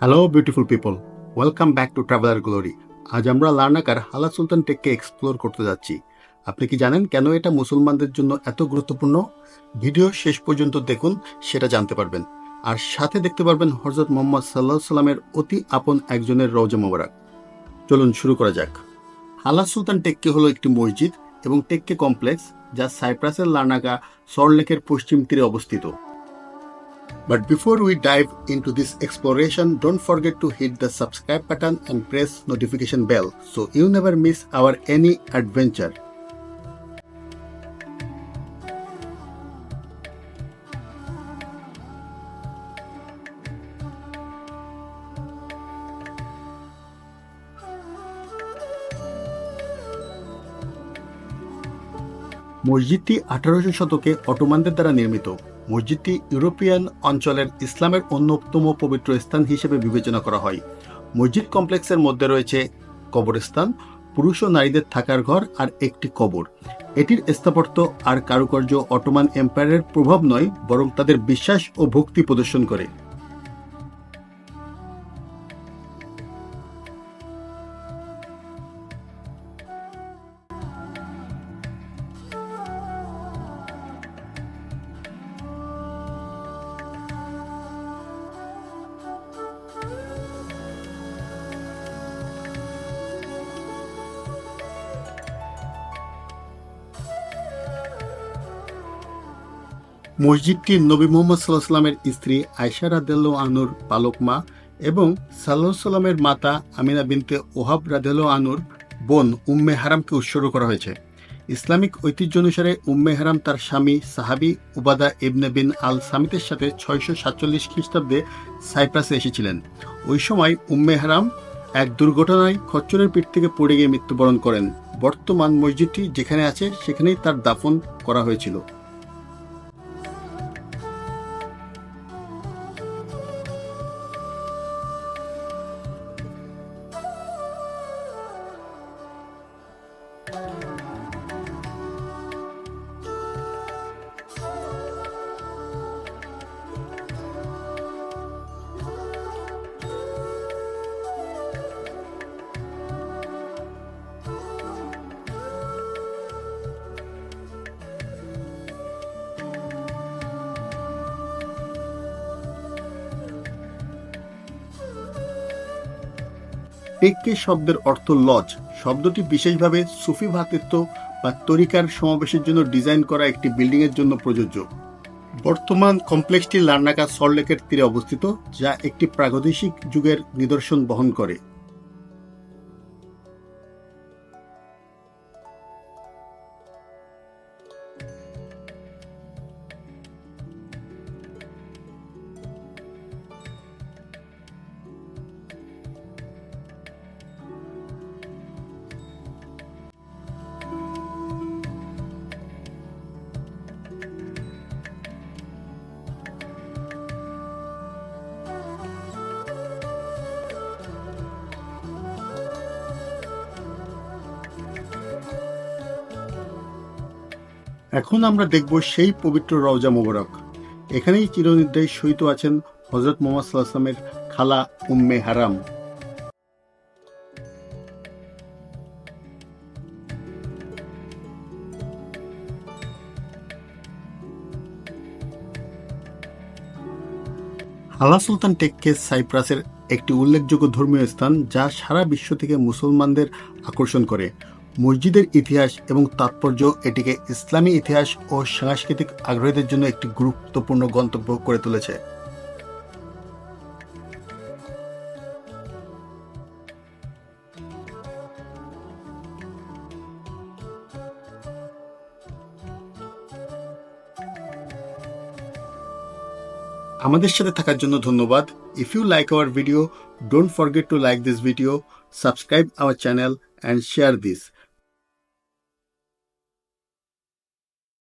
Hello beautiful people welcome back to traveller glory আজ আমরা লার্নাকার হালা সুলতান টেককে এক্সপ্লোর করতে যাচ্ছি। আপনি কি জানেন কেন এটা মুসলমানদের জন্য এত গুরুত্বপূর্ণ? ভিডিও শেষ পর্যন্ত দেখুন, সেটা জানতে পারবেন। আর সাথে দেখতে পারবেন হজরত মোহাম্মদ সাল্লাহ সাল্লামের অতি আপন একজনের রওজা মোবারক। চলুন শুরু করা যাক। হালা সুলতান টেক্কে হলো একটি মসজিদ এবং টেক্কে কমপ্লেক্স যা সাইপ্রাসের লার্নাকা সরলেকের পশ্চিম তীরে অবস্থিত। But before we dive into this exploration, don't forget to hit the subscribe button and press notification bell so you never miss our any adventure. মসজিদটি আঠারোশো শতকে অটোমানদের দ্বারা নির্মিত মসজিদটি ইউরোপিয়ান অঞ্চলের ইসলামের অন্যতম পবিত্র স্থান হিসেবে বিবেচনা করা হয়। মসজিদ কমপ্লেক্সের মধ্যে রয়েছে কবরস্থান, পুরুষ ও নারীদের থাকার ঘর আর একটি কবর। এটির স্থাপত্য আর কারুকার্য অটোমান এম্পায়ারের প্রভাব নয়, বরং তাদের বিশ্বাস ও ভক্তি প্রদর্শন করে। মসজিদটি নবী মোহাম্মদ সাল্লাহ সাল্লামের স্ত্রী আয়সা রাদেল আনুর পালক মা এবং সাল্লাহ সাল্লামের মাতা আমিনা বিনতে ওহাব রাদেল আনুর বোন উম্মে হারামকে উৎসর্গ করা হয়েছে। ইসলামিক ঐতিহ্য অনুসারে উম্মে হারাম তার স্বামী সাহাবি উবাদা ইবনে বিন আল সামিতের সাথে ছয়শো সাতচল্লিশ খ্রিস্টাব্দে সাইপ্রাসে এসেছিলেন। ওই সময় উম্মে হারাম এক দুর্ঘটনায় খচ্চরের পিঠ থেকে পড়ে গিয়ে মৃত্যুবরণ করেন। বর্তমান মসজিদটি যেখানে আছে সেখানেই তার দাফন করা হয়েছিল। Bye. টেক্কে শব্দের অর্থ লজ। শব্দটি বিশেষভাবে সুফি ভাতৃত্ব বা তরিকার সমাবেশের জন্য ডিজাইন করা একটি বিল্ডিংয়ের জন্য প্রযোজ্য। বর্তমান কমপ্লেক্সটি লার্নাকা সল্টলেকের তীরে অবস্থিত, যা একটি প্রাগৈতিহাসিক যুগের নিদর্শন বহন করে। এখন আমরা দেখব সেই পবিত্র রওজা মোবারক। এখানেই চিরনির্দেশ সহিত আছেন হজরত মোহাম্মদ সাল্লামের খালা উম্মে হারাম। হালা সুলতান টেককে সাইপ্রাসের একটি উল্লেখযোগ্য ধর্মীয় স্থান যা সারা বিশ্ব থেকে মুসলমানদের আকর্ষণ করে। মসজিদের ইতিহাস এবং তাৎপর্য এটিকে ইসলামী ইতিহাস ও সাংস্কৃতিক আগ্রহীদের জন্য একটি গুরুত্বপূর্ণ গন্তব্য করে তুলেছে। আমাদের সাথে থাকার জন্য ধন্যবাদ। If you like our video don't forget to like this video subscribe our channel and share this